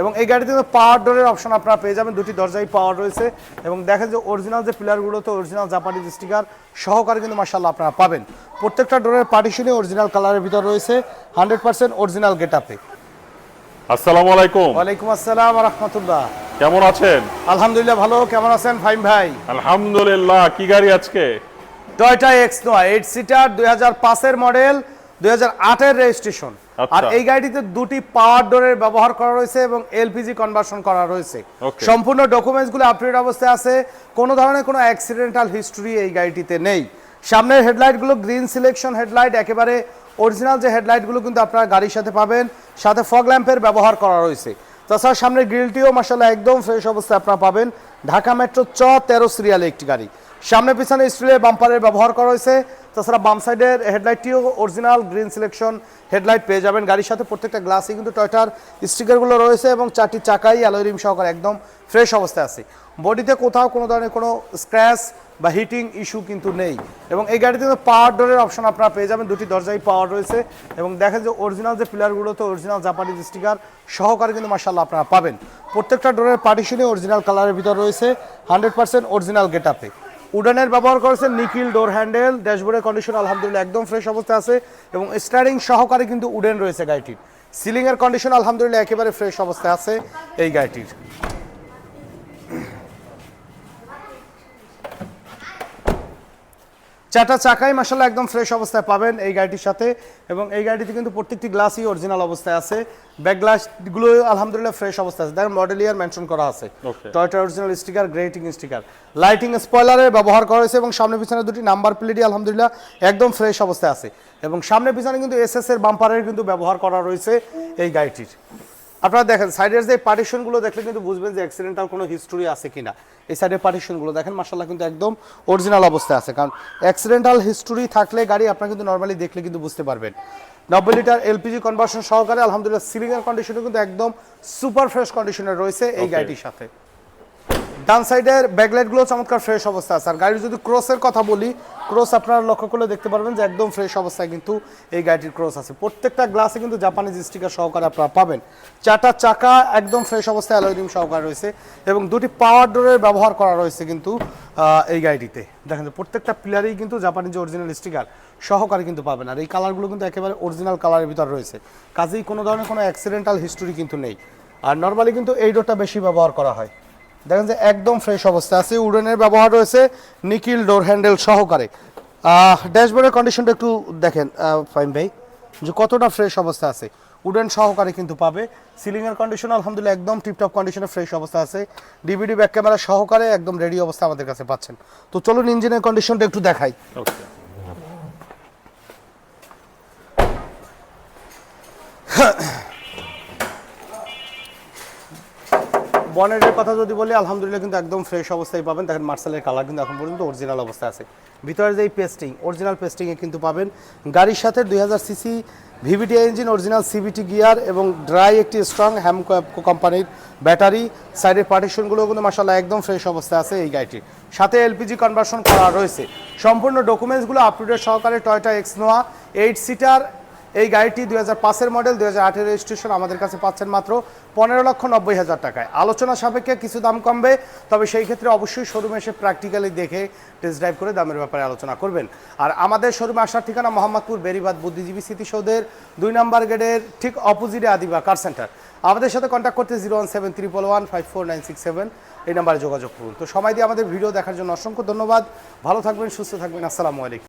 এবং এই গাড়িতে কিন্তু পাওয়ার ডোরের অপশন আপনারা পেয়ে যাবেন। দুটি দরজাই পাওয়ার রয়েছে এবং দেখেন যে অরিজিনাল যে পিলারগুলো তো অরিজিনাল জাপানিজ স্টিকার সহকারে কিন্তু মার্শাল্লাহ আপনারা পাবেন। প্রত্যেকটা ডোরের পার্টিশনই অরিজিনাল কালারের ভিতর রয়েছে হান্ড্রেড পার্সেন্ট অরিজিনাল গেট আপে আসসালামু আলাইকুম। ওয়ালাইকুম আসসালাম রহমতুল্লাহ। কেমন আছেন? আলহামদুলিল্লাহ ভালো। কেমন আছেন ফাইম ভাই? আলহামদুলিল্লাহ কি গাড়ি আজকে? Toyota X Noah eight seater দুই হাজার পাঁচের মডেল দুই হাজার রেজিস্ট্রেশন আচ্ছা। আর এই গাড়িটিতে দুটি পাওয়ার ডোরের ব্যবহার করা রয়েছে এবং এলপিজি কনভার্সন করা রয়েছে। সম্পূর্ণ সম্পূর্ণ ডকুমেন্টসগুলো আপডেট অবস্থায় আছে। কোনো ধরনের কোনো অ্যাক্সিডেন্টাল হিস্ট্রি এই গাড়িটিতে নেই। সামনের হেডলাইটগুলো গ্রিন সিলেকশন হেডলাইট একেবারে অরিজিনাল যে হেডলাইটগুলো কিন্তু আপনারা গাড়ির সাথে পাবেন সাথে ফগ ল্যাম্পের ব্যবহার করা রয়েছে। তাছাড়া সামনের গ্রিলটিও মাসাল্লাহ একদম ফ্রেশ অবস্থায় আপনারা পাবেন। ঢাকা মেট্রো চ তেরো সিরিয়ালে একটি গাড়ি। সামনে পিছনে স্টিলের বাম্পারের ব্যবহার করা হয়েছে। তাছাড়া বাম সাইডের হেডলাইটটিও অরিজিনাল গ্রিন সিলেকশন হেডলাইট পেয়ে যাবেন। গাড়ির সাথে প্রত্যেকটা গ্লাসই কিন্তু টয়টার স্টিকারগুলো রয়েছে এবং চারটি চাকাই অ্যালয় রিম সহকারে একদম ফ্রেশ অবস্থায় আছে। বডিতে কোথাও কোনো ধরনের কোনো স্ক্র্যাচ বা হিটিং ইস্যু কিন্তু নেই। এবং এই গাড়িতে কিন্তু পাওয়ার ডোরের অপশন আপনারা পেয়ে যাবেন। দুটি দরজাই পাওয়ার রয়েছে এবং দেখেন যে অরিজিনাল যে পিলারগুলো তো অরিজিনাল জাপানিজ স্টিকার সহকারে কিন্তু মার্শাল্লাহ আপনারা পাবেন। প্রত্যেকটা ডোরের পার্টিশনে অরিজিনাল কালারের ভিতর রয়েছে হান্ড্রেড পার্সেন্ট অরিজিনাল গেট আপে উডেনের ব্যবহার করেছে নিকিল ডোর হ্যান্ডেল ড্যাশবোর্ডের কন্ডিশন আলহামদুলিল্লাহ একদম ফ্রেশ অবস্থায় আছে এবং স্টারিং সহকারে কিন্তু উডেন রয়েছে গাড়িটির। সিলিংয়ের কন্ডিশন আলহামদুলিল্লাহ একেবারে ফ্রেশ অবস্থায় আছে এই গাড়িটির। চারটা চাকাই মাসাল্লাহ একদম ফ্রেশ অবস্থায় পাবেন এই গাড়িটির সাথে। এবং এই গাড়িতে কিন্তু প্রত্যেকটি গ্লাসই অরিজিনাল অবস্থায় আছে। ব্যাক গ্লাসগুলো আলহামদুলিল্লাহ ফ্রেশ অবস্থায় আছে। দেখেন মডেল ইয়ার মেনশন করা আছে. Toyota original sticker grating sticker lighting স্পয়লারের ব্যবহার করা হয়েছে এবং সামনে পিছনে দুটি নাম্বার প্লেটই আলহামদুলিল্লাহ একদম ফ্রেশ অবস্থায় আছে। এবং সামনে পিছনে কিন্তু এসএস এর বাম্পারের কিন্তু ব্যবহার করা রয়েছে এই গাড়িটির। আপনারা দেখেন সাইডের যে পার্টিশনগুলো দেখলে কিন্তু বুঝবেন যে অ্যাক্সিডেন্টাল কোনো হিস্টোরি আছে কিনা। এই সাইডের পার্টিশনগুলো দেখেন মার্শাল্লাহ কিন্তু একদম অরিজিনাল অবস্থায় আছে। কারণ অ্যাক্সিডেন্টাল হিস্টোরি থাকলে গাড়ি আপনারা কিন্তু নর্মালি দেখলে কিন্তু বুঝতে পারবেন। নব্বই লিটার এলপিজি কনভার্সন সহকারে আলহামদুলিল্লাহ সিলিংয়ের কন্ডিশনে কিন্তু একদম সুপার ফ্রেশ কন্ডিশনে রয়েছে এই গাড়িটির সাথে। ডান সাইডের ব্যাকলাইটগুলো চমৎকার ফ্রেশ অবস্থা আছে। আর গাড়ির যদি ক্রসের কথা বলি ক্রস আপনারা লক্ষ্য করলে দেখতে পারবেন যে একদম ফ্রেশ অবস্থায় কিন্তু এই গাড়িটির ক্রস আছে। প্রত্যেকটা গ্লাসে কিন্তু জাপানিজ স্টিকার সহকারে আপনারা পাবেন। চারটা চাকা একদম ফ্রেশ অবস্থায় অ্যালোরিম সহকারে রয়েছে এবং দুটি পাওয়ার ডোরের ব্যবহার করা রয়েছে কিন্তু এই গাড়িটিতে। দেখেন প্রত্যেকটা পিলারেই কিন্তু জাপানিজ অরিজিনাল স্টিকার সহকারে কিন্তু পাবেন। আর এই কালারগুলো কিন্তু একেবারে অরিজিনাল কালারের ভিতর রয়েছে। কাজেই কোনো ধরনের কোনো অ্যাক্সিডেন্টাল হিস্টোরি কিন্তু নেই। আর নর্মালি কিন্তু এই ডোরটা বেশি ব্যবহার করা হয়। দেখেন যে একদম ফ্রেশ অবস্থা। আছে উডেনের ব্যবহার রয়েছে নিকিল ডোর হ্যান্ডেল সহকারে। ড্যাশবোর্ডের কন্ডিশনটা একটু দেখেন। ফাইন ভাই, যে কতটা ফ্রেশ অবস্থা আছে। উডেন সহকারে কিন্তু পাবে। সিলিং এর কন্ডিশন আলহামদুলিল্লাহ একদম টিপটপ কন্ডিশনে ফ্রেশ অবস্থা আছে। ডিভিডি ব্যাক ক্যামেরা সহকারে একদম রেডি অবস্থা আমাদের কাছে পাচ্ছেন। তো চলুন ইঞ্জিনের কন্ডিশনটা একটু দেখাই। ওকে বনেটের কথা যদি বলি, আলহামদুলিল্লাহ কিন্তু একদম ফ্রেশ অবস্থায় পাবেন। দেখেন মার্শালের কালার কিন্তু এখন পর্যন্ত অরিজিনাল অবস্থায় আছে। ভিতরে যে পেস্টিং অরিজিনাল পেস্টিংয়ে কিন্তু পাবেন। গাড়ির সাথে দুই হাজার CC VVT engine original CVT gear এবং ড্রাই একটি স্ট্রং হ্যাম কোম্পানির ব্যাটারি সাইডের পার্টিশনগুলো কিন্তু মাসাল্লাহ একদম ফ্রেশ অবস্থায় আছে এই গাড়িটির সাথে এলপিজি কনভার্সন করা রয়েছে। সম্পূর্ণ ডকুমেন্টসগুলো আপটুডেট সহকারে Toyota X Noah eight seater এই গাড়িটি দুই হাজার পাঁচের মডেল দুই হাজার আটের রেজিস্ট্রেশন আমাদের কাছে পাচ্ছেন মাত্র পনেরো লক্ষ নব্বই হাজার টাকায়। আলোচনা সাপেক্ষে কিছু দাম কমবে, তবে সেই ক্ষেত্রে অবশ্যই শোরুমে এসে প্র্যাকটিক্যালি দেখে টেস্ট ড্রাইভ করে দামের ব্যাপারে আলোচনা করবেন। আর আমাদের শোরুমে আসার ঠিকানা মোহাম্মদপুর বেরিবাদ বুদ্ধিজীবী স্মৃতিসৌধের দুই নম্বর গেটের ঠিক অপোজিটে আদিবা কার সেন্টার আমাদের সাথে কন্ট্যাক্ট করতে zero one seven triple one five four nine six seven, এই নাম্বারে যোগাযোগ করুন। তো সময় দিয়ে আমাদের ভিডিও দেখার জন্য অসংখ্য ধন্যবাদ। ভালো থাকবেন, সুস্থ থাকবেন। আসসালামু আলাইকুম।